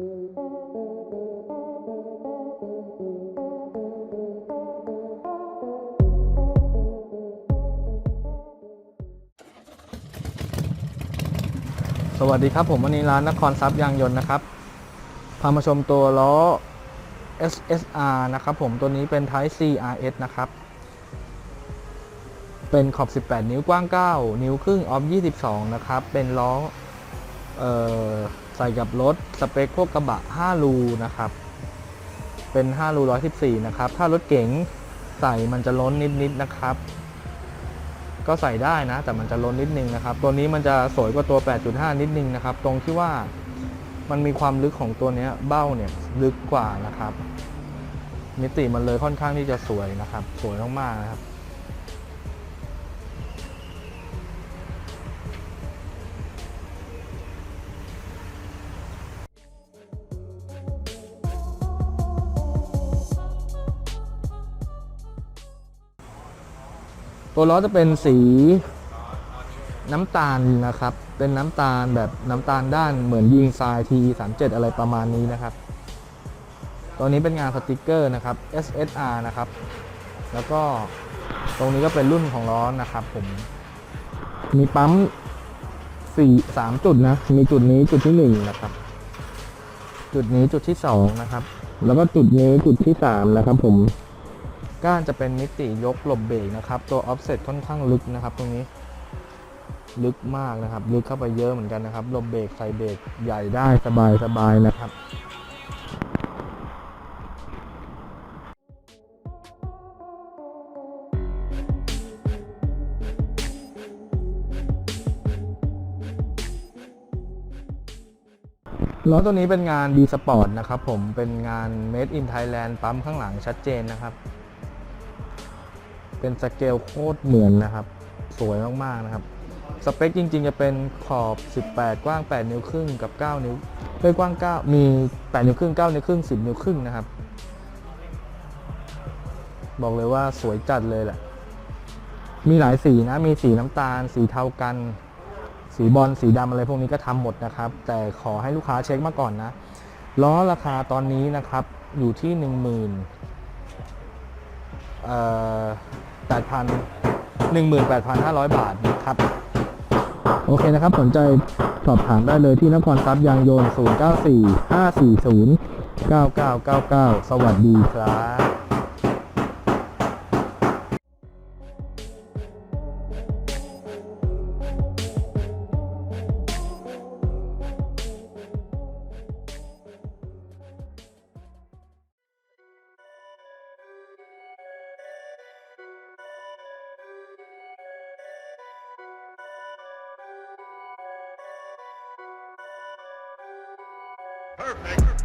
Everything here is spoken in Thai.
สวัสดีครับผมวันนี้ร้านนครทรัพย์ยางยนต์นะครับ พามาชมตัวล้อ SSR นะครับผมตัวนี้เป็น Type CRS นะครับ เป็นขอบ 18 นิ้วกว้าง 9 นิ้วครึ่งออฟ22 นะครับ เป็นล้อเอ่อ ใส่กับรถสเปคพวกกระบะ 5 รูนะครับ เป็น 5 รู 114 นะครับ ถ้ารถเก๋งใส่มันจะล้นนิดๆนะครับ ก็ใส่ได้นะ แต่มันจะล้นนิดนึงนะครับ ตัวนี้มันจะสวยกว่าตัว 8.5 นิดนึงนะครับ ตรงที่ว่ามันมีความลึกของตัวนี้เบ้าเนี่ยลึกกว่านะครับ มิติมันเลยค่อนข้างที่จะสวยนะครับ สวยมากๆนะครับ ตัวล้อจะเป็นสีน้ำตาลนะครับ เป็นน้ำตาลแบบน้ำตาลด้านเหมือนยิงทราย TE 3 7อะไรประมาณนี้นะครับ ตัวนี้เป็นงานสติกเกอร์นะครับ SSR นะครับ แล้วก็ตรงนี้ก็เป็นรุ่นของล้อนะครับผม มีปั๊มสี่สามจุดนะ มีจุดนี้จุดที่หนึ่งนะครับ จุดนี้จุดที่สองนะครับ แล้วก็จุดนี้จุดที่สามนะครับผม ก้านจะเป็นมิติยกหลบเบรกนะครับ ตัว offset ค่อนข้างลึกนะครับ ตรงนี้ ลึกมากนะครับ ลึกเข้าไปเยอะเหมือนกันนะครับหลบเบรกใส่เบรกใหญ่ได้สบายสบายนะครับล้อตัวนี้เป็นงาน B Sport นะครับผมเป็นงาน Made in Thailand ปั๊มข้างหลังชัดเจนนะครับ เป็นสเกลโคตรเหมือนนะครับ สวยมากๆนะครับ สเปคจริงๆ จะเป็นขอบ 18 กว้าง 8 นิ้วครึ่งกับ 9 นิ้วเอ้ยกว้าง 9 มี 8 นิ้วครึ่ง 9 นิ้วครึ่ง 10 นิ้วครึ่งนะครับ บอกเลยว่าสวยจัดเลยแหละ มีหลายสีนะ มีสีน้ำตาล สีเทากัน สีบอล สีดำอะไรพวกนี้ก็ทำหมดนะครับ แต่ขอให้ลูกค้าเช็คมาก่อนนะ ล้อราคาตอนนี้นะครับ อยู่ที่ 1 0 0 0 0เอ่อ 8,000 18,500 บาทครับ โอเคนะครับ สนใจสอบถามได้เลยที่นครทรัพย์ยางโยน 094 540 9999 สวัสดีครับ Perfect.